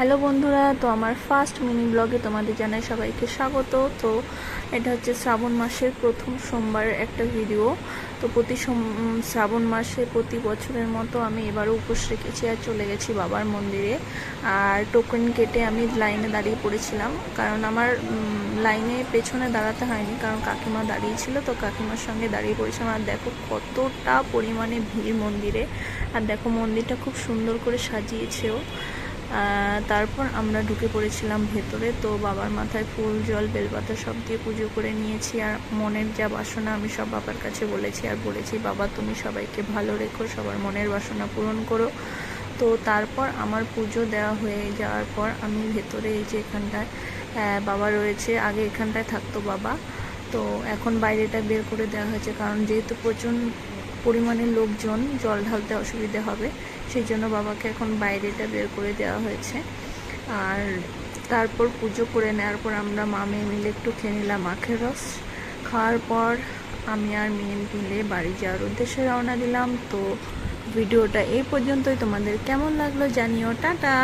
Hello বন্ধুরা, তো আমার ফার্স্ট মিনি ব্লগে তোমাদের জানাই সবাইকে স্বাগত। তো এটা হচ্ছে শ্রাবণ মাসের প্রথম সোমবারের একটা ভিডিও তো প্রতি শ্রাবণ মাসে প্রতি বছরের মতো আমি এবারও উপোস রেখেছি আর চলে গেছি বাবার মন্দিরে। আর টোকেন কেটে আমি লাইনে দাঁড়িয়ে পড়েছিলাম। কারণ আমার লাইনে পেছনে দাঁড়াতে হয়নি, কারণ কাকিমা দাঁড়িয়ে ছিল, তো কাকিমার সঙ্গে দাঁড়িয়ে পড়েছিলাম। আর দেখো কতটা পরিমাণে ভিড় মন্দিরে। আর দেখো মন্দিরটা খুব সুন্দর করে সাজিয়েছেও। তারপর আমরা ঢুকে পড়েছিলাম ভেতরে, তো বাবার মাথায় ফুল, জল, বেলপাতা সব দিয়ে পুজো করে নিয়েছি, আর মনের যা বাসনা আমি সব বাবার কাছে বলেছি আর বলেছি, বাবা, তুমি সবাইকে ভালো রেখো, সবার মনের বাসনা পূরণ করো। তো তারপর আমার পুজো দেওয়া হয়ে যাওয়ার পর আমি ভেতরে এই যে এখানটায় বাবা রয়েছে, আগে এখানটায় থাকতো বাবা, তো এখন বাইরেটা বের করে দেওয়া হয়েছে, কারণ যেহেতু প্রচুর পরিমাণে লোকজন জল ঢালতে অসুবিধে হবে। সেই জন্য বাবাকে এখন বাইরেটা বের করে দেওয়া হয়েছে। আর তারপর পুজো করে নেওয়ার পর আমরা মা মেয়ে মিলে একটু খেয়ে নিলাম আখের রস। খাওয়ার পর আমি আর মেয়ে মিলে বাড়ি যাওয়ার উদ্দেশ্যে রওনা দিলাম। তো ভিডিওটা এই পর্যন্তই। তোমাদের কেমন লাগল জানিও। টাটা!